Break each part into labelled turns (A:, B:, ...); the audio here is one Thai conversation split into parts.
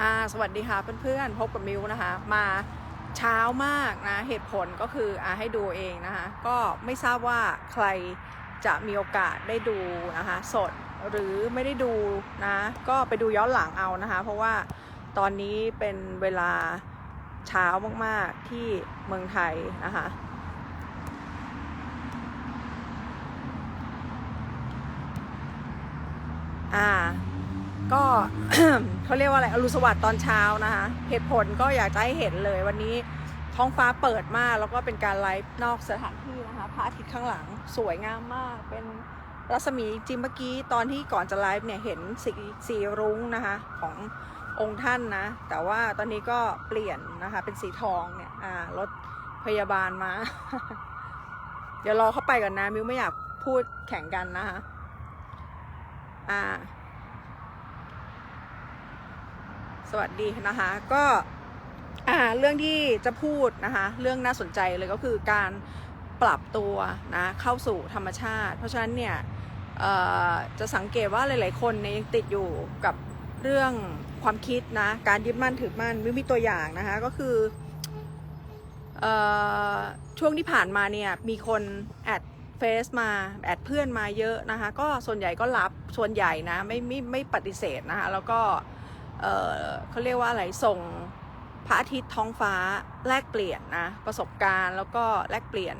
A: อ่าสวัสดีค่ะเพื่อนๆ พบกับมิวนะคะ มาเช้ามากนะ เหตุผลก็คืออ่าให้ดูเองนะคะ ก็ไม่ทราบว่าใครจะมีโอกาสได้ดูนะคะ สดหรือไม่ได้ดูนะ ก็ไปดูย้อนหลังเอานะคะ เพราะว่าตอนนี้เป็นเวลาเช้ามากๆที่เมืองไทยนะคะอ่า ก็เขาเรียกว่าอะไรอรุณสวัสดิ์ตอนเช้านะคะเหตุผลก็อยากจะให้เห็นเลยวันนี้ท้องฟ้าเปิดมากแล้วก็เป็นการไลฟ์นอกสถานที่นะคะพระอาทิตย์ข้างหลังสวยงามมาก เป็นรัศมีจริงเมื่อกี้ตอนที่ก่อนจะไลฟ์เนี่ยเห็นสีสีรุ้งนะคะขององค์ท่านนะ แต่ว่าตอนนี้ก็เปลี่ยนนะคะเป็นสีทองเนี่ยอ่ารถพยาบาลมา เดี๋ยวรอเข้าไปก่อนนะมิวไม่อยากพูดแข่งกันนะคะอ่า สวัสดีนะคะก็อ่าเรื่องที่จะพูดนะคะเรื่องน่าสนใจเลยก็คือการปรับตัวนะเข้าสู่ธรรมชาติ เพราะฉะนั้นเนี่ยจะสังเกตว่าหลาย ๆ คนเนี่ยยังติดอยู่กับเรื่องความคิดนะการยึดมั่นถือมั่นวิมีตัวอย่างนะคะก็คือเอ่อช่วงที่ผ่านมาเนี่ยมีคนแอดเฟซมาแอดเพื่อนมาเยอะนะคะก็ส่วนใหญ่ก็รับส่วนใหญ่นะไม่ไม่ไม่ปฏิเสธนะคะแล้วก็เอ่อเขาเรียกว่าอะไรส่งพระอาทิตย์ท้องฟ้าแลกเปลี่ยนนะประสบการณ์แล้วก็แลกเปลี่ยน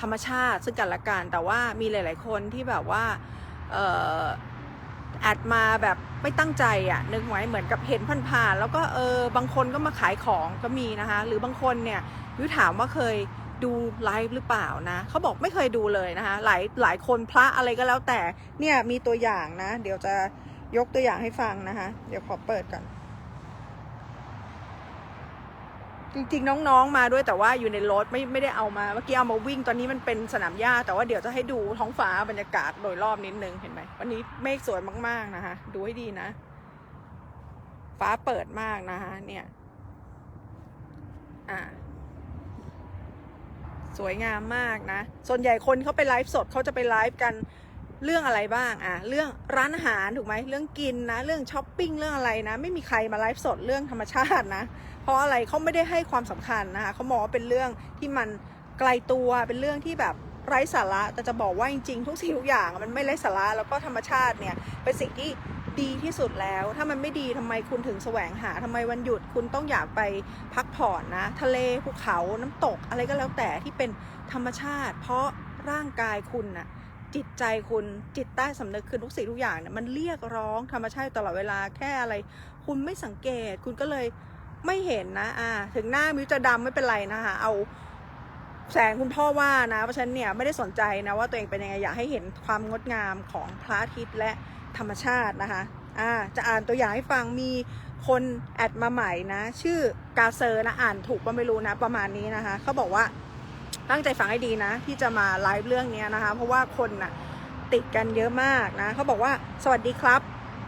A: ธรรมชาติซึ่งกันและกันแต่ว่ามีหลาย ๆ คนที่แบบว่าอ่อแอดมาแบบไม่ตั้งใจอะ่ะนึกไว้เหมือนกับเห็นผ่านๆแล้วก็เออบางคนก็มาขายของก็มีนะคะ หรือบางคนเนี่ยวิวถามว่าเคยดูไลฟ์หรือเปล่านะเขาบอกไม่เคยดูเลยนะคะหลายหลายคนพระอะไรก็แล้วแต่เนี่ยมีตัวอย่างนะ เดี๋ยวจะ ยกตัวอย่างให้ฟังนะคะ เดี๋ยวขอเปิดก่อน จริงๆ น้องๆมาด้วยแต่ว่าอยู่ในรถไม่ไม่ได้เอามาเมื่อกี้เอามาวิ่งตอนนี้มันเป็นสนามหญ้า แต่ว่าเดี๋ยวจะให้ดูท้องฟ้าบรรยากาศโดยรอบนิดนึงเห็นไหมวันนี้เมฆสวยมากๆนะคะ ดูให้ดีนะ ฟ้าเปิดมากนะคะ เนี่ย อ่าสวยงามมากนะ ส่วนใหญ่คนเขาไปไลฟ์สดเขาจะไปไลฟ์กัน เรื่องอะไรบ้างอะเรื่องร้านอาหารถูกไหมเรื่องกินนะเรื่องช้อปปิ้งเรื่องอะไรนะ ไม่มีใครมาไลฟ์สดเรื่องธรรมชาตินะ เพราะอะไรเขาไม่ได้ให้ความสำคัญนะคะเขามองว่าเป็นเรื่องที่มันไกลตัวเป็นเรื่องที่แบบไร้สาระแต่จะบอกว่าจริงๆ ทุกสิ่งทุกอย่างมันไม่ไร้สาระแล้วก็ธรรมชาติเนี่ยเป็นสิ่งที่ดีที่สุดแล้ว ถ้ามันไม่ดีทำไมคุณถึงแสวงหาทำไมวันหยุดคุณต้องอยากไปพักผ่อนนะ ทะเลภูเขาน้ำตกอะไรก็แล้วแต่ที่เป็นธรรมชาติ เพราะร่างกายคุณน่ะ จิตใจคุณจิตใต้สำนึกคือทุกสิ่งทุกอย่างเนี่ยมันเรียกร้องธรรมชาติตลอดเวลาแค่อะไร คุณไม่สังเกตคุณก็เลยไม่เห็นนะอ่าถึงหน้ามิวจะดำไม่เป็นไรนะคะเอาแสงคุณพ่อว่านะเพราะฉันเนี่ยไม่ได้สนใจนะว่าตัวเองเป็นยังไงอยากให้เห็นความงดงามของพระอาทิตย์และธรรมชาตินะคะอ่าจะอ่านตัวอย่างให้ฟังมีคนแอดมาใหม่นะ ชื่อกาเซอร์นะอ่านถูกก็ไม่รู้นะประมาณนี้นะคะเขาบอกว่า ตั้งใจฟังให้ดีนะ ที่จะมาไลฟ์เรื่องนี้นะคะ เพราะว่าคนน่ะติดกันเยอะมากนะเขาบอกว่าสวัสดีครับ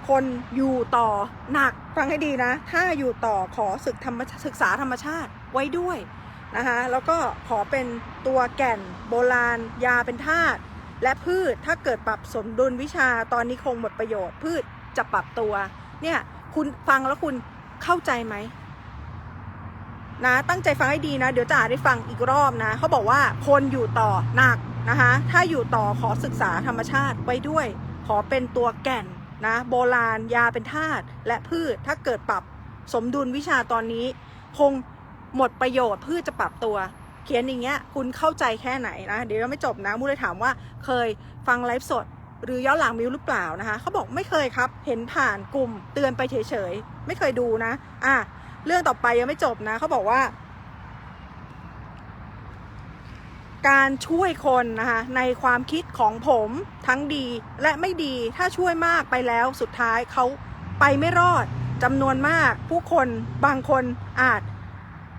A: คนอยู่ต่อหนักฟังให้ดีนะ ถ้าอยู่ต่อขอศึกธรรมศึกษาธรรมชาติไว้ด้วยนะคะแล้วก็ขอเป็นตัวแก่นโบราณ ยาเป็นธาตุและพืชถ้าเกิดปรับสมดุลวิชาตอนนี้คงหมดประโยชน์ พืชจะปรับตัวเนี่ยคุณฟังแล้วคุณเข้าใจไหม นะตั้งใจฟังให้ดีนะ เดี๋ยวจะอ่านให้ฟังอีกรอบนะเขาบอกว่าคนอยู่ต่อหนักนะคะถ้าอยู่ต่อขอศึกษาธรรมชาติไว้ด้วย ขอเป็นตัวแก่นนะโบราณยาเป็นธาตุและพืชถ้าเกิดปรับสมดุลวิชาตอนนี้ คงหมดประโยชน์พืชจะปรับตัว เขียนอย่างเงี้ยคุณเข้าใจแค่ไหนนะ เดี๋ยวไม่จบนะมูเลยถามว่าเคยฟังไลฟ์สดหรือย้อนหลังมิวหรือเปล่านะคะเขาบอกไม่เคยครับ เห็นผ่านกลุ่มเตือนไปเฉยๆ ไม่เคยดูนะ อะ เรื่องต่อไปยังไม่จบนะเขาบอกว่า การช่วยคนนะคะในความคิดของผมทั้งดีและไม่ดีถ้าช่วยมากไปแล้วสุดท้ายเขาไปไม่รอดจำนวนมาก ผู้คนบางคนอาจ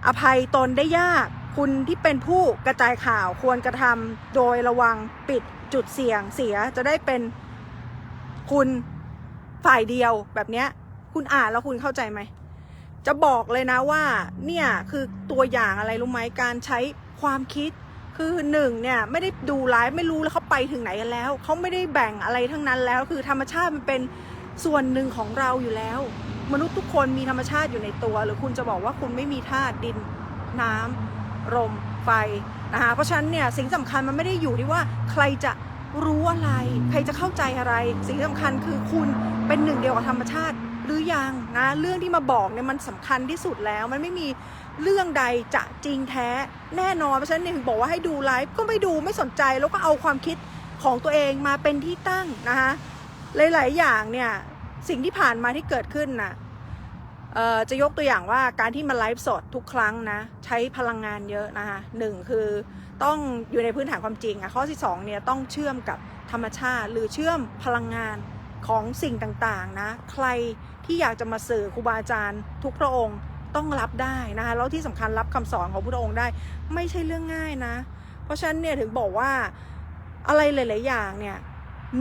A: อภัยตนได้ยาก คุณที่เป็นผู้กระจายข่าวควรกระทำโดยระวังปิดจุดเสี่ยงเสียจะได้เป็นคุณฝ่ายเดียวแบบเนี้ย คุณอ่านแล้วคุณเข้าใจไหม จะบอกเลยนะว่าเนี่ยคือตัวอย่างอะไรรู้ไหมการใช้ความคิดคือหนึ่งเนี่ยไม่ได้ดูไลฟ์ไม่รู้แล้วเขาไปถึงไหนกันแล้ว เขาไม่ได้แบ่งอะไรทั้งนั้นแล้ว คือธรรมชาติมันเป็นส่วนหนึ่งของเราอยู่แล้ว มนุษย์ทุกคนมีธรรมชาติอยู่ในตัว หรือคุณจะบอกว่าคุณไม่มีธาตุดินน้ำลมไฟนะคะเพราะฉะนั้นเนี่ยสิ่งสำคัญมันไม่ได้อยู่ที่ว่าใครจะรู้อะไร ใครจะเข้าใจอะไร สิ่งที่สำคัญคือคุณเป็นหนึ่งเดียวกับธรรมชาติ หรือยังนะเรื่องที่มาบอกเนี่ยมันสำคัญที่สุดแล้ว มันไม่มีเรื่องใดจะจริงแท้แน่นอนเพราะฉะนั้นเนี่ยถึงบอกว่าให้ดูไลฟ์ก็ไม่ดูไม่สนใจแล้วก็เอาความคิดของตัวเองมาเป็นที่ตั้งนะคะหลาย ๆ อย่างเนี่ยสิ่งที่ผ่านมาที่เกิดขึ้นน่ะเอ่อจะยกตัวอย่างว่าการที่มาไลฟ์สดทุกครั้งนะใช้พลังงานเยอะนะคะหนึ่งคือต้องอยู่ในพื้นฐานความจริงอะข้อที่สองเนี่ยต้องเชื่อมกับธรรมชาติ หรือเชื่อมพลังงานของสิ่งต่าง ๆ นะ ใคร ที่อยากจะมาสื่อครูบาอาจารย์ทุกพระองค์ต้องรับได้นะคะแล้วที่สำคัญรับคำสอนของพระองค์ได้ไม่ใช่เรื่องง่ายนะ เพราะฉะนั้นเนี่ยถึงบอกว่าอะไรหลาย ๆ อย่างเนี่ย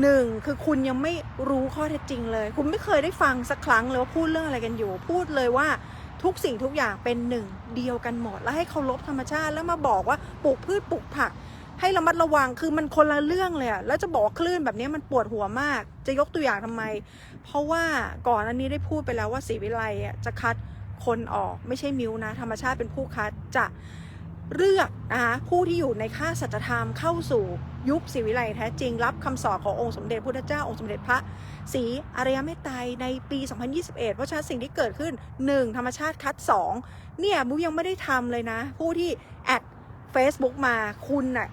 A: หนึ่งคือคุณยังไม่รู้ข้อเท็จจริงเลย คุณไม่เคยได้ฟังสักครั้งเลยว่าพูดเรื่องอะไรกันอยู่ พูดเลยว่าทุกสิ่งทุกอย่างเป็นหนึ่งเดียวกันหมด แล้วให้เคารพธรรมชาติแล้วมาบอกว่าปลูกพืชปลูกผัก ให้ระมัดระวังคือมันคนละเรื่องเลยอะแล้วจะบอกคลื่นแบบนี้มันปวดหัวมาก จะยกตัวอย่างทำไม เพราะว่าก่อนอันนี้ได้พูดไปแล้วว่าศรีวิไลอะจะคัดคนออกไม่ใช่มิวนะ ธรรมชาติเป็นผู้คัดจะเลือกนะคะผู้ที่อยู่ในค่าสัจธรรมเข้าสู่ยุคศรีวิไลแท้จริง รับคำสอนขององค์สมเด็จพุทธเจ้าองค์สมเด็จพระศรีอริยเมตไตรในปี 2021 เพราะฉะนั้นสิ่งที่เกิดขึ้น 1. ธรรมชาติคัด 2 เนี่ยมุกยังไม่ได้ทำเลยนะ ผู้ที่แอด Facebook มาคุณน่ะ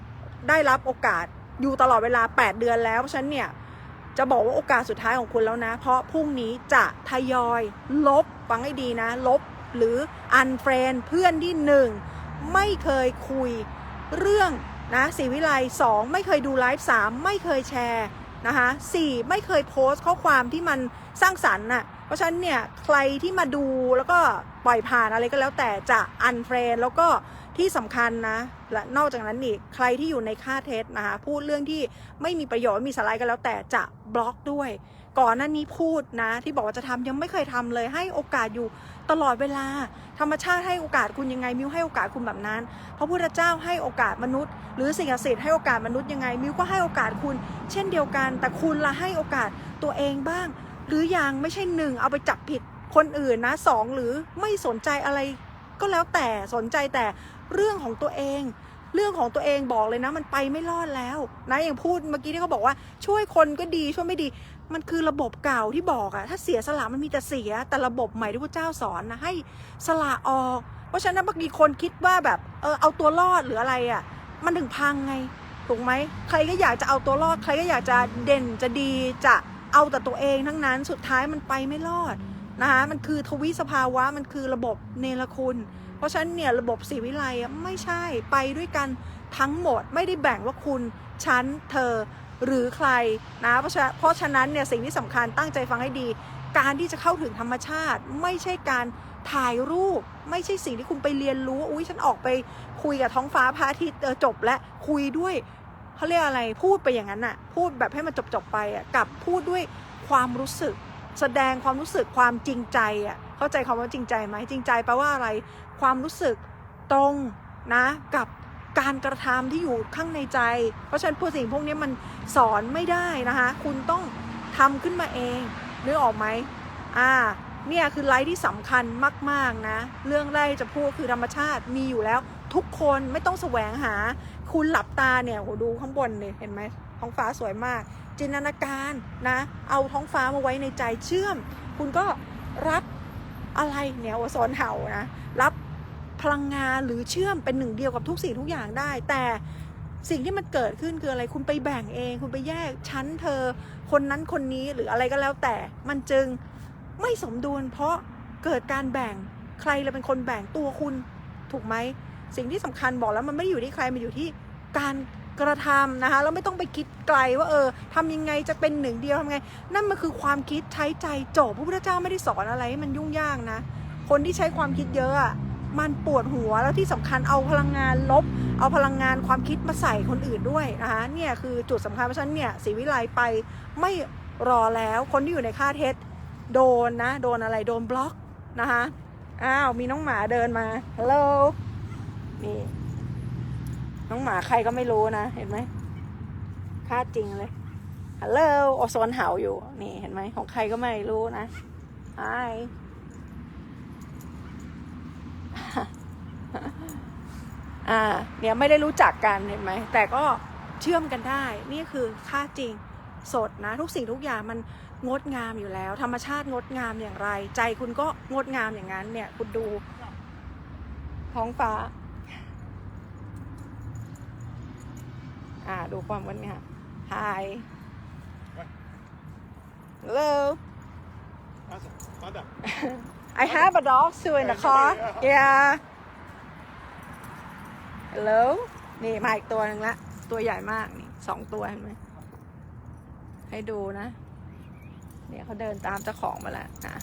A: ได้รับโอกาสอยู่ตลอดเวลา 8 เดือนแล้วเพราะฉะนั้นเนี่ยจะบอกว่าโอกาสสุดท้ายของคุณแล้วนะ เพราะพรุ่งนี้จะทยอย ลบฟังให้ดีนะ ลบหรืออันเฟรนเพื่อนที่หนึ่งไม่เคยคุยเรื่องนะสีวิไลสองไม่เคยดูไลฟ์สามไม่เคยแชร์นะคะสี่ไม่เคยโพสต์ข้อความที่มันสร้างสรรค์น่ะเพราะฉะนั้นเนี่ยใครที่มาดูแล้วก็ปล่อยผ่านอะไรก็แล้วแต่จะอันเฟรนแล้วก็ ที่สำคัญนะและนอกจากนั้นอีกใครที่อยู่ในค่าเท็จนะคะพูดเรื่องที่ไม่มีประโยชน์มีสาระก็แล้วแต่จะบล็อกด้วย ก่อนหน้านี้พูดนะ ที่บอกว่าจะทำยังไม่เคยทำเลย ให้โอกาสอยู่ตลอดเวลา ธรรมชาติให้โอกาสคุณยังไง มิวให้โอกาสคุณแบบนั้นพระพุทธเจ้าให้โอกาสมนุษย์ หรือสิ่งศักดิ์สิทธิ์ให้โอกาสมนุษย์ยังไง มิวก็ให้โอกาสคุณ เช่นเดียวกัน แต่คุณละให้โอกาสตัวเองบ้าง หรือยังไม่ใช่หนึ่งเอาไปจับผิดคนอื่นนะสองหรือไม่สนใจอะไรก็แล้วแต่สนใจแต่ เรื่องของตัวเอง เรื่องของตัวเองบอกเลยนะ มันไปไม่รอดแล้วนะอย่างพูดเมื่อกี้ที่เขาบอกว่าช่วยคนก็ดีช่วยไม่ดี มันคือระบบเก่าที่บอกอะถ้าเสียสละมันมีแต่เสียแต่ระบบใหม่ที่พระเจ้าสอนนะให้สละออก เพราะฉะนั้นบางทีคนคิดว่าแบบเออเอาตัวรอดหรืออะไรอะมันถึงพังไงถูกไหมใครก็อยากจะเอาตัวรอด ใครก็อยากจะเด่นจะดีจะเอาแต่ตัวเองทั้งนั้นสุดท้ายมันไปไม่รอดนะคะมันคือทวิสภาวะมันคือระบบเนรคุณ เพราะฉะนั้นเนี่ยระบบสีวิไลอะไม่ใช่ไปด้วยกันทั้งหมดไม่ได้แบ่งว่าคุณฉันเธอหรือใครนะเพราะฉะเพราะฉะนั้นเนี่ยสิ่งที่สำคัญตั้งใจฟังให้ดี การที่จะเข้าถึงธรรมชาติ ไม่ใช่การถ่ายรูป ไม่ใช่สิ่งที่คุณไปเรียนรู้อุ้ยฉันออกไปคุยกับท้องฟ้าพระอาทิตย์จบและคุยด้วยเขาเรียกอะไรพูดไปอย่างนั้นน่ะพูดแบบให้มันจบจบไปอะกับพูดด้วยความรู้สึก แสดงความรู้สึกความจริงใจอะ เข้าใจคำว่าจริงใจไหมจริงใจแปลว่าอะไร ความรู้สึกตรงนะกับการกระทำที่อยู่ข้างในใจ เพราะฉะนั้นพวกสิ่งพวกนี้มันสอนไม่ได้นะคะ คุณต้องทำขึ้นมาเองนึกออกไหมอ่าเนี่ยคือไลฟ์ที่สำคัญมาก ๆ นะ เรื่องแรกจะพูดคือธรรมชาติมีอยู่แล้ว ทุกคนไม่ต้องแสวงหา คุณหลับตาเนี่ยโหดูข้างบนเนี่ยเห็นไหมท้องฟ้าสวยมาก จินตนาการนะ เอาท้องฟ้ามาไว้ในใจเชื่อม คุณก็รับ อะไรเนี่ยว่าสอนเห่านะรับพลังงานหรือเชื่อมเป็นหนึ่งเดียวกับทุกสิ่งทุกอย่างได้ แต่สิ่งที่มันเกิดขึ้นคืออะไรคุณไปแบ่งเอง คุณไปแยกชั้นเธอ คนนั้นคนนี้หรืออะไรก็แล้วแต่มันจึงไม่สมดุลเพราะเกิดการแบ่งใครเราเป็นคนแบ่งตัวคุณถูกไหมสิ่งที่สำคัญบอกแล้วมันไม่อยู่ที่ใครมันอยู่ที่การ กระทำนะคะแล้วไม่ต้องไปคิดไกลว่าเออทำยังไงจะเป็นหนึ่งเดียวทำไง นั่นมันคือความคิดใช้ใจจบพระพุทธเจ้าไม่ได้สอนอะไรให้มันยุ่งยากนะ คนที่ใช้ความคิดเยอะอะมันปวดหัวแล้วที่สำคัญเอาพลังงานลบ เอาพลังงานความคิดมาใส่คนอื่นด้วยนะคะเนี่ยคือจุดสำคัญเพราะฉะนั้นเนี่ยศรีวิไลไปไม่รอแล้วคนที่อยู่ในค่าเท็จโดนนะ โดนอะไรโดนบล็อกนะคะอ้าวมีน้องหมาเดินมาฮัลโหลนี่ น้องหมาใครก็ไม่รู้นะ เห็นไหมค่าจริงเลยฮัลโหลโอโซนเห่าอยู่ นี่เห็นไหมของใครก็ไม่รู้นะไออ่า เนี่ยไม่ได้รู้จักกันเห็นไหม แต่ก็เชื่อมกันได้ นี่คือค่าจริงสดนะ ทุกสิ่งทุกอย่างมันงดงามอยู่แล้ว ธรรมชาติงดงามอย่างไร ใจคุณก็งดงามอย่างนั้น เนี่ย คุณดูท้องฟ้า อ่า ดูความงดงาม Hi Hello
B: Awesome. Found out.
A: I have a dog too in the car. Yeah. Hello. นี่มาอีกตัวหนึ่งละ ตัวใหญ่มากนี่สองตัวเห็นไหมให้ดูนะ เนี่ยเขาเดินตามเจ้าของมาแล้วอะ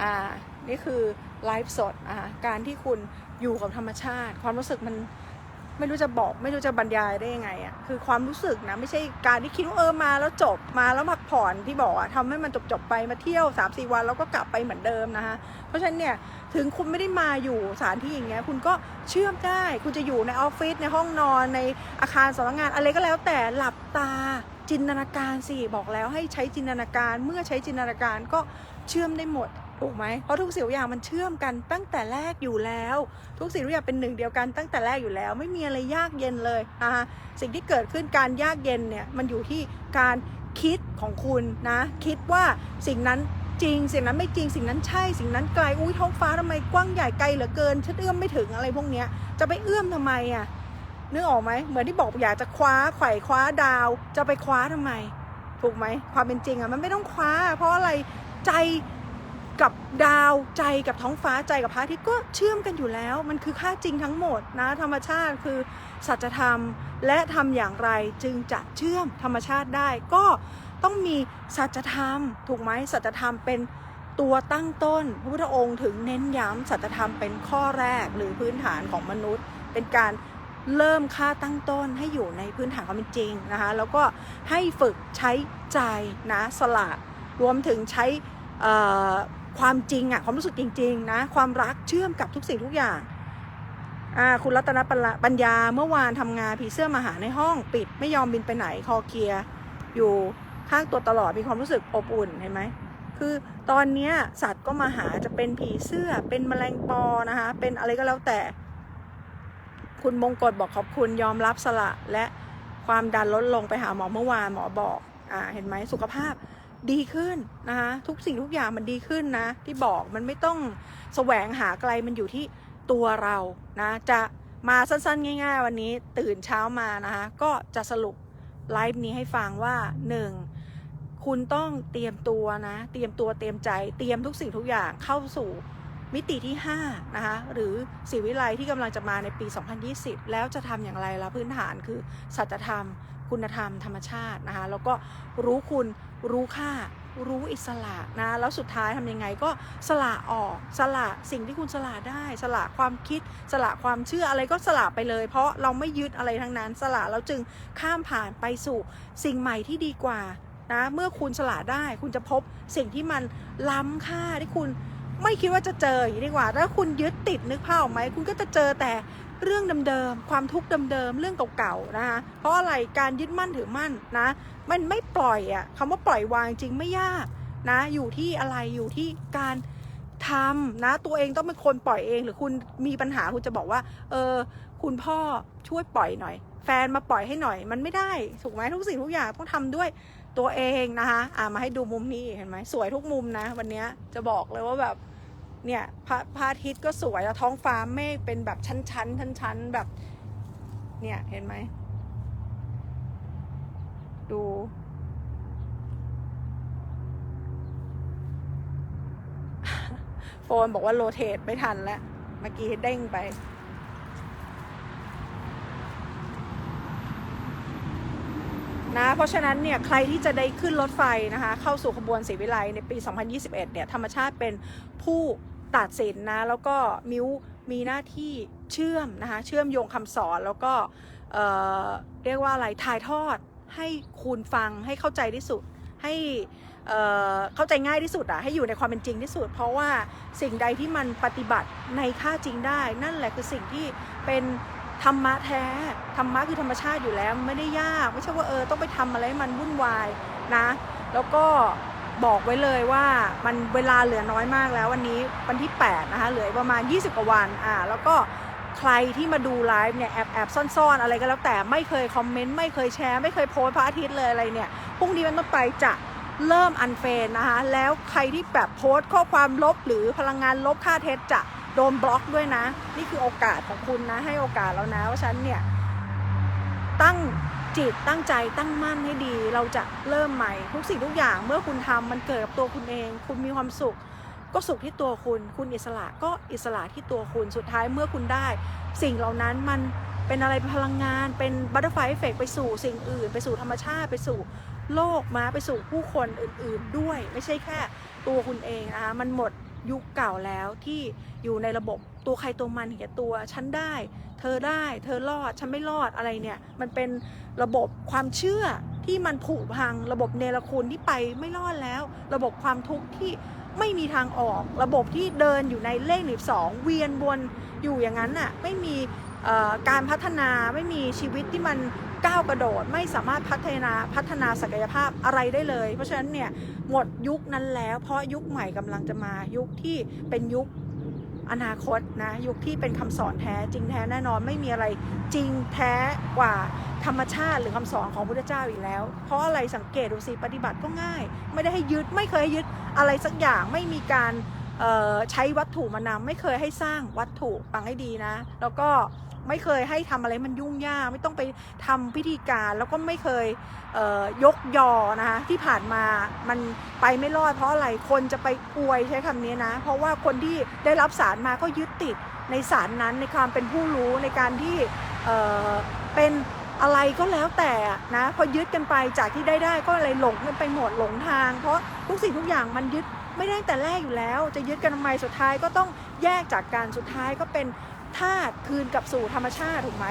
A: อ่า นี่คือไลฟ์สดอะการที่คุณอยู่กับธรรมชาติ ความรู้สึกมัน ไม่รู้จะบอกไม่รู้จะบรรยายได้ยังไงอะคือความรู้สึกนะไม่ใช่การที่คิดว่าเออมาแล้วจบมาแล้วพักผ่อนที่บอกอะทำให้มันจบจบไปมาเที่ยว3าสี่วันแล้วก็กลับไปเหมือนเดิมนะคะเพราะฉะนั้นเนี่ยถึงคุณไม่ได้มาอยู่สถานที่อย่างเงี้ยคุณก็เชื่อมได้คุณจะอยู่ในออฟฟิศในห้องนอนในอาคารสำนักงานอะไรก็แล้วแต่หลับตาจินตนาการสิบอกแล้วให้ใช้จินตนาการเมื่อใช้จินตนาการก็เชื่อมได้หมด ถูกไหมเพราะทุกสิ่งทุกอย่างมันเชื่อมกันตั้งแต่แรกอยู่แล้ว ทุกสิ่งทุกอย่างเป็นหนึ่งเดียวกันตั้งแต่แรกอยู่แล้ว ไม่มีอะไรยากเย็นเลยนะคะสิ่งที่เกิดขึ้นการยากเย็นเนี่ยมันอยู่ที่การคิดของคุณนะ คิดว่าสิ่งนั้นจริงสิ่งนั้นไม่จริงสิ่งนั้นใช่สิ่งนั้นไกลอุ้ยท้องฟ้าทำไมกว้างใหญ่ไกลเหลือเกินฉันเอื้อมไม่ถึงอะไรพวกเนี้ยจะไปเอื้อมทำไมอะนึกออกไหมเหมือนที่บอกอยากจะคว้าไขว่คว้าดาว จะไปคว้าทำไม ถูกไหมความเป็นจริงอะมันไม่ต้องคว้า เพราะอะไรใจ กับดาวใจกับท้องฟ้าใจกับพระอาทิตย์ก็เชื่อมกันอยู่แล้ว มันคือค่าจริงทั้งหมดนะธรรมชาติคือสัจธรรมและทำอย่างไรจึงจะเชื่อมธรรมชาติได้ ก็ต้องมีสัจธรรม ถูกไหมสัจธรรมเป็นตัวตั้งต้น พระพุทธองค์ถึงเน้นย้ำสัจธรรมเป็นข้อแรกหรือพื้นฐานของมนุษย์ เป็นการเริ่มค่าตั้งต้นให้อยู่ในพื้นฐานความเป็นจริงนะคะแล้วก็ให้ฝึกใช้ใจนะสละรวมถึงใช้อ่อ ความจริงอะความรู้สึกจริง ๆ นะ ความรักเชื่อมกับทุกสิ่งทุกอย่างคุณรัตนปัญญาปัญญาเมื่อวานทำงานผีเสื้อมาหาในห้องปิดไม่ยอมบินไปไหนคอเคลียร์อยู่ข้างตัวตลอดมีความรู้สึกอบอุ่นเห็นไหมคือตอนเนี้ยสัตว์ก็มาหาจะเป็นผีเสื้อเป็นแมลงปอนะคะ เป็นอะไรก็แล้วแต่ คุณมงกฎบอกขอบคุณยอมรับสละและความดันลดลงไปหาหมอเมื่อวานหมอบอกอ่าเห็นไหมสุขภาพ ดีขึ้นนะคะทุกสิ่งทุกอย่างมันดีขึ้นนะ ที่บอกมันไม่ต้องแสวงหาไกลมันอยู่ที่ตัวเรานะจะมาสั้นๆ ง่าย ๆ วันนี้ตื่นเช้ามานะคะก็จะสรุปไลฟ์นี้ให้ฟังว่าหนึ่งคุณต้องเตรียมตัวนะ เตรียมตัวเตรียมใจเตรียมทุกสิ่งทุกอย่างเข้าสู่มิติที่ 5 นะคะ หรือสีวิไลที่กำลังจะมาในปี 2020 แล้วจะทำอย่างไรละพื้นฐานคือสัจธรรม คุณธรรมธรรมชาตินะคะแล้วก็รู้คุณรู้ค่ารู้อิสระนะแล้วสุดท้ายทำยังไงก็สละออกสละสิ่งที่คุณสละได้ สละความคิด สละความเชื่ออะไรก็สละไปเลย เพราะเราไม่ยึดอะไรทั้งนั้น สละแล้วจึงข้ามผ่านไปสู่สิ่งใหม่ที่ดีกว่านะเมื่อคุณสละได้ คุณจะพบสิ่งที่มันล้ำค่าที่คุณไม่คิดว่าจะเจออย่างนี้ดีกว่าถ้าคุณยึดติดนึกภาพออกไหมคุณก็จะเจอแต่ เรื่องเดิมๆ ความทุกข์เดิมๆ เรื่องเก่าๆ นะคะ เพราะอะไร การยึดมั่นถือมั่นนะ มันไม่ปล่อยอะคำว่าปล่อยวางจริงไม่ยากนะ อยู่ที่อะไรอยู่ที่การทำนะ ตัวเองต้องเป็นคนปล่อยเอง หรือคุณมีปัญหาคุณจะบอกว่า เออ คุณพ่อช่วยปล่อยหน่อย แฟนมาปล่อยให้หน่อย มันไม่ได้ ถูกไหมทุกสิ่งทุกอย่างต้องทำด้วยตัวเองนะคะ อ่ามาให้ดูมุมนี้เห็นไหมสวยทุกมุมนะ วันนี้จะบอกเลยว่าแบบ เนี่ยพระพระอาทิตย์ก็สวยแล้วท้องฟ้าเมฆเป็นแบบชั้นชั้นชั้นชั้นๆแบบ เนี่ยเห็นไหม ดู โฟนบอกว่าโรเทตไม่ทันแล้ว เมื่อกี้เด้งไปนะเพราะฉะนั้นเนี่ยใครที่จะได้ขึ้นรถไฟนะคะ เข้าสู่ขบวนศรีวิไลในปี 2021 เนี่ยธรรมชาติเป็นผู้ ตัดสินนะ แล้วก็มิวมีหน้าที่เชื่อมนะคะเชื่อมโยงคำสอนแล้วก็เเรียกว่าอะไรถ่ายทอดให้คุณฟังให้เข้าใจที่สุดให้เเข้าใจง่ายที่สุดอะให้อยู่ในความเป็นจริงที่สุด เพราะว่าสิ่งใดที่มันปฏิบัติในค่าจริงได้ นั่นแหละคือสิ่งที่เป็นธรรมะแท้ธรรมะคือธรรมชาติอยู่แล้วไม่ได้ยาก ไม่ใช่ว่าเออต้องไปทำอะไรมันวุ่นวายนะ แล้วก็ บอกไว้เลยว่ามันเวลาเหลือน้อยมากแล้ววันนี้วันที่ 8 นะคะ เหลือประมาณ 20กว่าวันอ่าแล้วก็ใครที่มาดูไลฟ์เนี่ยแอบแอบซ่อนๆ อะไรก็แล้วแต่ไม่เคยคอมเมนต์ไม่เคยแชร์ไม่เคยโพสพระอาทิตย์เลยอะไรเนี่ยพรุ่งนี้เป็นต้นไปจะเริ่มอันเฟนนะคะ แล้วใครที่แบบโพสต์ข้อความลบหรือพลังงานลบค่าเท็จจะโดนบล็อกด้วยนะ นี่คือโอกาสของคุณนะ ให้โอกาสแล้วนะว่าฉันเนี่ยตั้ง จิตตั้งใจตั้งมั่นให้ดี เราจะเริ่มใหม่ทุกสิ่งทุกอย่างเมื่อคุณทำมันเกิดกับตัวคุณเอง คุณมีความสุข ก็สุขที่ตัวคุณ คุณอิสระก็อิสระที่ตัวคุณสุดท้ายเมื่อคุณได้ สิ่งเหล่านั้นมันเป็นอะไรพลังงานเป็นบัตเตอร์ไฟเอฟเฟกไปสู่สิ่งอื่น ไปสู่ธรรมชาติไปสู่โลกมาไปสู่ผู้คนอื่น ๆ ด้วย ไม่ใช่แค่ตัวคุณเองนะคะมันหมด ยุคเก่าแล้วที่อยู่ในระบบตัวใครตัวมันเห็นแก่ตัว ฉันได้ เธอได้ เธอรอด ฉันไม่รอดอะไรเนี่ย มันเป็นระบบความเชื่อที่มันผุพัง ระบบเนรคุณที่ไปไม่รอดแล้ว ระบบความทุกข์ที่ไม่มีทางออก ระบบที่เดินอยู่ในเลขหนึ่งสองเวียนวนอยู่อย่างนั้นน่ะ ไม่มี การพัฒนาไม่มีชีวิตที่มันก้าวกระโดดไม่สามารถพัฒนาพัฒนาศักยภาพอะไรได้เลย เพราะฉะนั้นเนี่ยหมดยุคนั้นแล้ว เพราะยุคใหม่กำลังจะมายุคที่เป็นยุคอนาคตนะยุคที่เป็นคำสอนแท้จริงแท้แน่นอนไม่มีอะไรจริงแท้กว่าธรรมชาติหรือคำสอนของพระพุทธเจ้าอีกแล้ว เพราะอะไรสังเกตดูสิปฏิบัติก็ง่าย ไม่ได้ให้ยึดไม่เคยให้ยึดอะไรสักอย่างไม่มีการใช้วัตถุมานำไม่เคยให้สร้างวัตถุฟังให้ดีนะ แล้วก็ ไม่เคยให้ทำอะไรมันยุ่งยากไม่ต้องไปทำพิธีการแล้วก็ไม่เคยเยกยอนะคะที่ผ่านมามันไปไม่รอดเพราะอะไรคนจะไปอวยใช้คำนี้นะ เพราะว่าคนที่ได้รับสารมาก็ยึดติดในสารนั้นในความเป็นผู้รู้ในการที่เเป็นอะไรก็แล้วแต่นะพอยึดกันไปจากที่ได้ได้ก็เลยหลงกันไปหมดหลงทาง เพราะทุกสิ่งทุกอย่างมันยึดไม่ได้แต่แรกอยู่แล้ว จะยึดกันทำไมสุดท้ายก็ต้องแยกจากกันสุดท้ายก็เป็น ธาตุคืนกลับสู่ธรรมชาติถูกไหม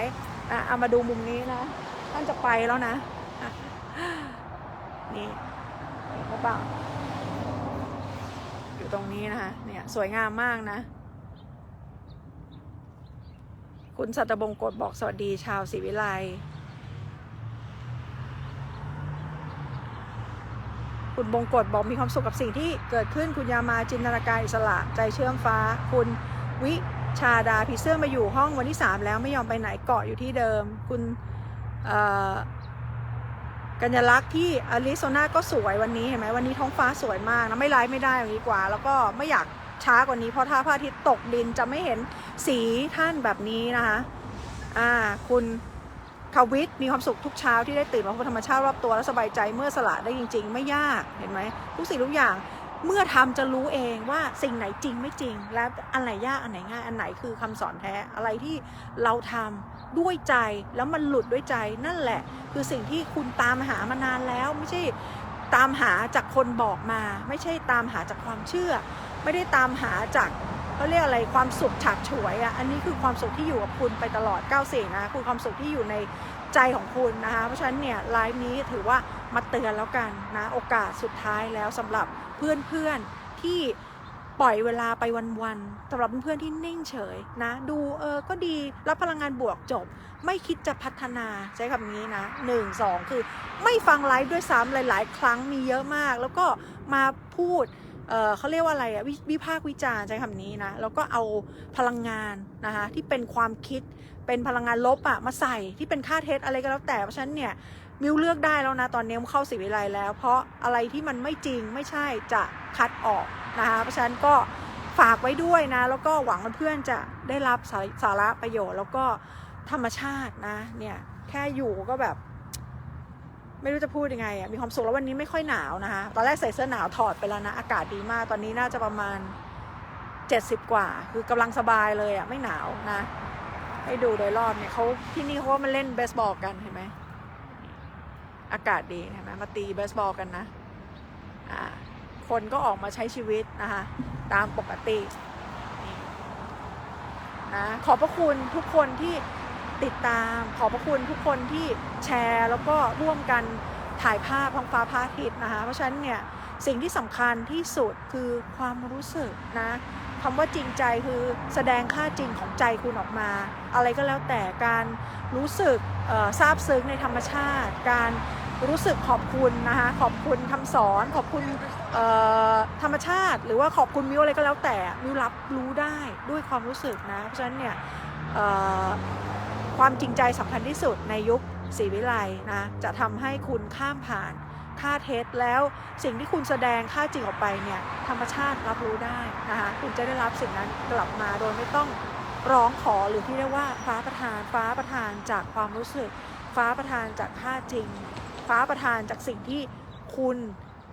A: อะเอามาดูมุมนี้นะ ท่านจะไปแล้วนะ นี่เห็นเปล่าอยู่ตรงนี้นะคะ เนี่ยสวยงามมากนะ คุณสัตบงกฎบอกสวัสดีชาวศรีวิไลคุณบงกฎบอกมีความสุขกับสิ่งที่เกิดขึ้นคุณยามาจินตนาการอิสระ ใจเชื่อมฟ้า คุณวิ ชาดาผีเสื้อมาอยู่ห้องวันที่ 3 แล้วไม่ยอมไปไหนเกาะอยู่ที่เดิม คุณกัญญลักษณ์ที่อาริโซนาก็สวยวันนี้เห็นไหมวันนี้ท้องฟ้าสวยมากนะไม่ไลฟ์ไม่ได้อย่างนี้กว่า แล้วก็ไม่อยากช้ากว่านี้เพราะถ้าพระอาทิตย์ตกดินจะไม่เห็นสีท่านแบบนี้นะคะอ่าคุณทวิตมีความสุขทุกเช้าที่ได้ตื่นมาพบธรรมชาติรอบตัวและสบายใจเมื่อสละได้จริง ๆ ไม่ยากเห็นไหมทุกสิ่งทุกอย่าง เมื่อทำจะรู้เองว่าสิ่งไหนจริงไม่จริง และอันไหนยากอันไหนง่ายอันไหนคือคำสอนแท้อะไรที่เราทำด้วยใจแล้วมันหลุดด้วยใจนั่นแหละ คือสิ่งที่คุณตามหามานานแล้วไม่ใช่ตามหาจากคนบอกมา ไม่ใช่ตามหาจากความเชื่อ ไม่ได้ตามหาจากเขาเรียกอะไรความสุขฉาบฉวยอะอันนี้คือความสุขที่อยู่กับคุณไปตลอด9สิ่นะคือความสุขที่อยู่ในใจของคุณนะคะเพราะฉะนั้นเนี่ยไลฟ์นี้ถือว่า มาเตือนแล้วกันนะโอกาสสุดท้ายแล้วสำหรับเพื่อนๆที่ปล่อยเวลาไปวันๆสำหรับเพื่อนๆที่นิ่งเฉยนะ ดูเออก็ดีรับพลังงานบวกจบ ไม่คิดจะพัฒนาใช้คำนี้นะหนึ่งสองคือไม่ฟังไลฟ์ด้วยซ้ำหลาย ๆ ครั้งมีเยอะมาก แล้วก็มาพูดเเขาเรียกว่าอะไรอะวิวิพากษ์วิจารณ์ใช้คำนี้นะ แล้วก็เอาพลังงานนะคะที่เป็นความคิดเป็นพลังงานลบอะมาใส่ที่เป็นค่าเท็จอะไรก็แล้วแต่เพราะฉะนั้นเนี่ย มิวเลือกได้แล้วนะ ตอนนี้มเข้าสิวิไลแล้ว เพราะอะไรที่มันไม่จริงไม่ใช่จะคัดออกนะคะเพราะฉะนั้นก็ฝากไว้ด้วยนะ แล้วก็หวังว่าเพื่อนจะได้รับสาสาระประโยชน์แล้วก็ธรรมชาตินะเนี่ยแค่อยู่ก็แบบ ไม่รู้จะพูดยังไงอะมีความสุขแล้ววันนี้ไม่ค่อยหนาวนะคะตอนแรกใส่เสื้อหนาวถอดไปแล้วนะ อากาศดีมากตอนนี้น่าจะประมาณ 70 กว่า คือกำลังสบายเลยอะไม่หนาวนะ ให้ดูโดยรอบเนี่ยเขาที่นี่เขาก็มาเล่นเบสบอลกันเห็นไหม อากาศดีเห็นไหมมาตีเบสบอลกันนะอ่าคนก็ออกมาใช้ชีวิตนะคะตามปกตินะขอบพระคุณทุกคนที่ติดตาม ขอบพระคุณทุกคนที่แชร์แล้วก็ร่วมกันถ่ายภาพท้องฟ้าพระอาทิตย์นะคะเพราะฉะนั้นเนี่ยสิ่งที่สำคัญที่สุดคือความรู้สึกนะ คำว่าจริงใจคือแสดงค่าจริงของใจคุณออกมา อะไรก็แล้วแต่การรู้สึกเอ่อซาบซึ้งในธรรมชาติ การรู้สึกขอบคุณนะคะขอบคุณคำสอน ขอบคุณธรรมชาติ หรือว่าขอบคุณมิวอะไรก็แล้วแต่มิวรับรู้ได้ด้วยความรู้สึกนะเพราะฉะนั้นเนี่ยความจริงใจสำคัญที่สุดในยุคศรีวิไลนะจะทำให้คุณข้ามผ่าน ค่าเท็จแล้วสิ่งที่คุณแสดงค่าจริงออกไปเนี่ยธรรมชาติรับรู้ได้นะคะคุณจะได้รับสิ่งนั้นกลับมาโดยไม่ต้องร้องขอหรือที่เรียกว่าฟ้าประทาน ฟ้าประทานจากความรู้สึก ฟ้าประทานจากค่าจริง ฟ้าประทานจากสิ่งที่คุณ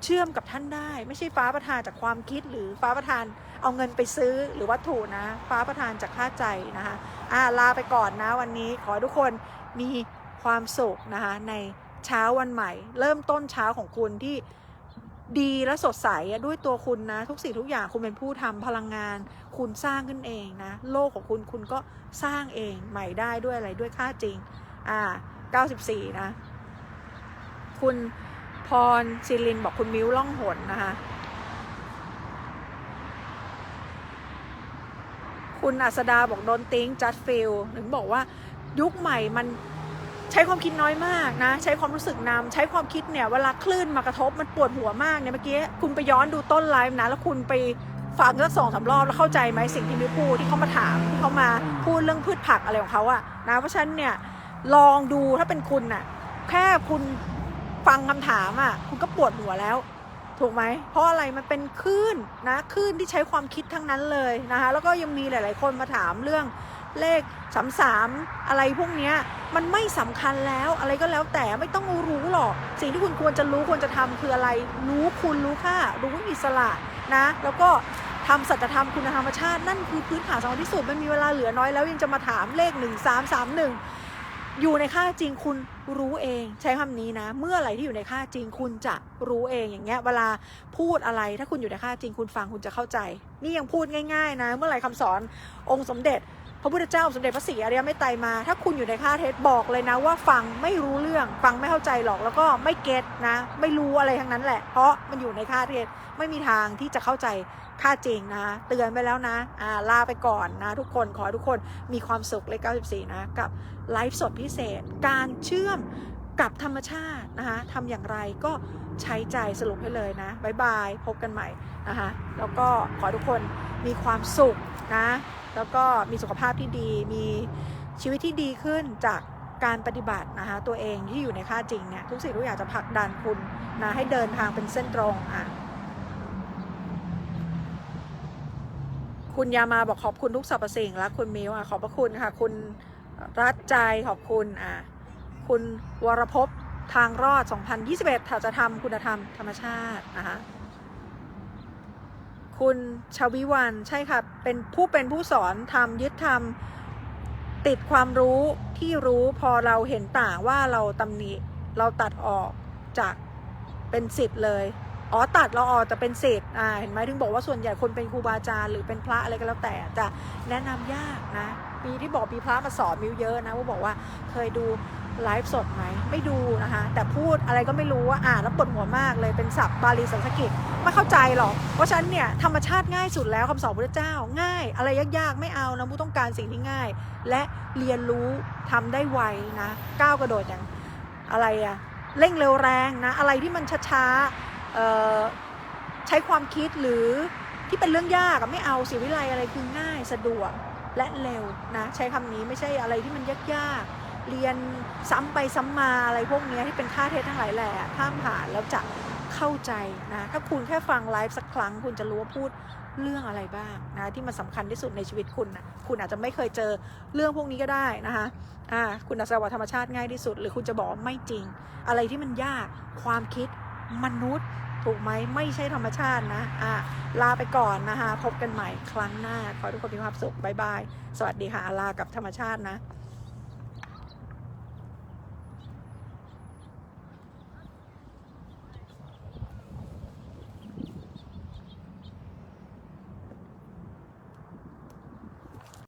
A: เชื่อมกับท่านได้ ไม่ใช่ฟ้าประทานจากความคิดหรือฟ้าประทานเอาเงินไปซื้อหรือวัตถุนะ ฟ้าประทานจากค่าใจนะคะอ่าลาไปก่อนนะวันนี้ขอทุกคนมีความสุขนะคะใน เช้าวันใหม่ เริ่มต้นเช้าของคุณที่ดีและสดใสด้วยตัวคุณนะ ทุกสิ่งทุกอย่างคุณเป็นผู้ทำพลังงาน คุณสร้างขึ้นเองนะ โลกของคุณคุณก็สร้างเองใหม่ได้ด้วยอะไรด้วยค่าจริง อ่า 94 นะ คุณพรศิรินบอกคุณมิ้วล่องหนนะคะ คุณอัสดาบอกโดนติ้งจัดฟิลถึงบอกว่ายุคใหม่มัน ใช้ความคิดน้อยมากนะ ใช้ความรู้สึกนำใช้ความคิดเนี่ยเวลาคลื่นมากระทบมันปวดหัวมากเนี่ยเมื่อกี้คุณไปย้อนดูต้นไลฟ์นะแล้วคุณไปฟังสักสองสามรอบแล้วเข้าใจไหมสิ่งที่มิวพูดที่เขามาถามที่เขามาพูดเรื่องพืชผักอะไรของเขาอะนะเพราะฉะนั้นเนี่ยลองดูถ้าเป็นคุณน่ะแค่คุณฟังคำถามอะคุณก็ปวดหัวแล้ว ถูกไหมเพราะอะไรมันเป็นคลื่นนะคลื่นที่ใช้ความคิดทั้งนั้นเลยนะคะแล้วก็ยังมีหลาย ๆ คนมาถามเรื่อง เลขสามสามอะไรพวกเนี้ยมันไม่สำคัญแล้วอะไรก็แล้วแต่ไม่ต้องรู้หรอก สิ่งที่คุณควรจะรู้ควรจะทำคืออะไร รู้คุณรู้ค่า รู้อิสระนะ แล้วก็ทำสัจธรรมคุณธรรมชาตินั่นคือพื้นฐานสำคัญที่สุดมันมีเวลาเหลือน้อยแล้วยังจะมาถามเลขหนึ่งสามสามหนึ่งอยู่ในค่าจริงคุณรู้เอง ใช้คำนี้นะ เมื่อไหร่ที่อยู่ในค่าจริงคุณจะรู้เองอย่างเงี้ยเวลาพูดอะไรถ้าคุณอยู่ในค่าจริงคุณฟังคุณจะเข้าใจ นี่ยังพูดง่าย ๆ นะ เมื่อไหร่คำสอนองค์สมเด็จ พระพุทธเจ้าสมเด็จพระศรีอริยเมตไตรมา ถ้าคุณอยู่ในค่าเทศบอกเลยนะว่าฟังไม่รู้เรื่อง ฟังไม่เข้าใจหรอกแล้วก็ไม่เก็ตนะ ไม่รู้อะไรทั้งนั้นแหละ เพราะมันอยู่ในค่าเทศไม่มีทางที่จะเข้าใจค่าจริงนะ เตือนไปแล้วนะอ่าลาไปก่อนนะ ทุกคนขอทุกคนมีความสุขเลข94 นะ กับไลฟ์สดพิเศษ การเชื่อม กับธรรมชาตินะคะทำอย่างไรก็ใช้ใจสรุปให้เลยนะบายบาย พบกันใหม่นะคะแล้วก็ขอทุกคนมีความสุขนะแล้วก็มีสุขภาพที่ดีมีชีวิตที่ดีขึ้นจากการปฏิบัตินะคะตัวเองที่อยู่ในค่าจริงเนี่ยทุกสิ่งทุกอย่างจะผลักดันคุณนะให้เดินทางเป็นเส้นตรงอะคุณยามาบอกขอบคุณทุกสรรพสิ่งและคุณมิวอะขอบพระคุณค่ะ คุณรัตใจขอบคุณอะ คุณวรภพทางรอด 2021ถ้าจะทำคุณธรรมธรรมชาตินะคะคุณชวิวันใช่ค่ะ เป็นผู้เป็นผู้สอนทำยึดทำติดความรู้ที่รู้พอเราเห็นต่างว่าเราตำหนิเราตัดออกจากเป็นสิทธิ์เลย อ๋อตัดเราออกจะเป็นสิทธิ์อ่าเห็นไหมถึงบอกว่าส่วนใหญ่คนเป็นครูบาอาจารย์หรือเป็นพระอะไรก็แล้วแต่จะแนะนำยากนะ มีที่บอกมีพระมาสอนมิวเยอะนะว่าบอกว่าเคยดู ไลฟ์สดไหมไม่ดูนะคะ แต่พูดอะไรก็ไม่รู้ว่าอ่านแล้วปวดหัวมากเลยเป็นศัพท์บาลีสันสกฤตไม่เข้าใจหรอกเพราะฉะนั้นเนี่ยธรรมชาติง่ายสุดแล้วคำสอนพระเจ้า ง่าย อะไรยากๆ ไม่เอานะผู้ต้องการสิ่งที่ง่าย และเรียนรู้ทำได้ไวนะก้าวกระโดดอย่างอะไรอะเร่งเร็วแรงนะอะไรที่มันช้าๆใช้ความคิดหรือที่เป็นเรื่องยากไม่เอาสิวิไลอะไรคือง่ายสะดวกและเร็วนะใช้คำนี้ไม่ใช่อะไรที่มันยากๆ เรียนซ้ำไปซ้ำมาอะไรพวกนี้ที่เป็นค่าเทศทั้งหลายแหละข้ามผ่านแล้วจะเข้าใจนะถ้าคุณแค่ฟังไลฟ์สักครั้ง คุณจะรู้ว่าพูดเรื่องอะไรบ้างนะที่มันสำคัญที่สุดในชีวิตคุณนะคุณอาจจะไม่เคยเจอเรื่องพวกนี้ก็ได้นะคะอ่าคุณอาจจะว่าธรรมชาติง่ายที่สุด หรือคุณจะบอกว่าไม่จริง อะไรที่มันยากความคิดมนุษย์ถูกไหมไม่ใช่ธรรมชาตินะอ่าลาไปก่อนนะคะ พบกันใหม่ครั้งหน้า ขอทุกคนมีความสุขบายบาย สวัสดีค่ะ ลากับธรรมชาตินะ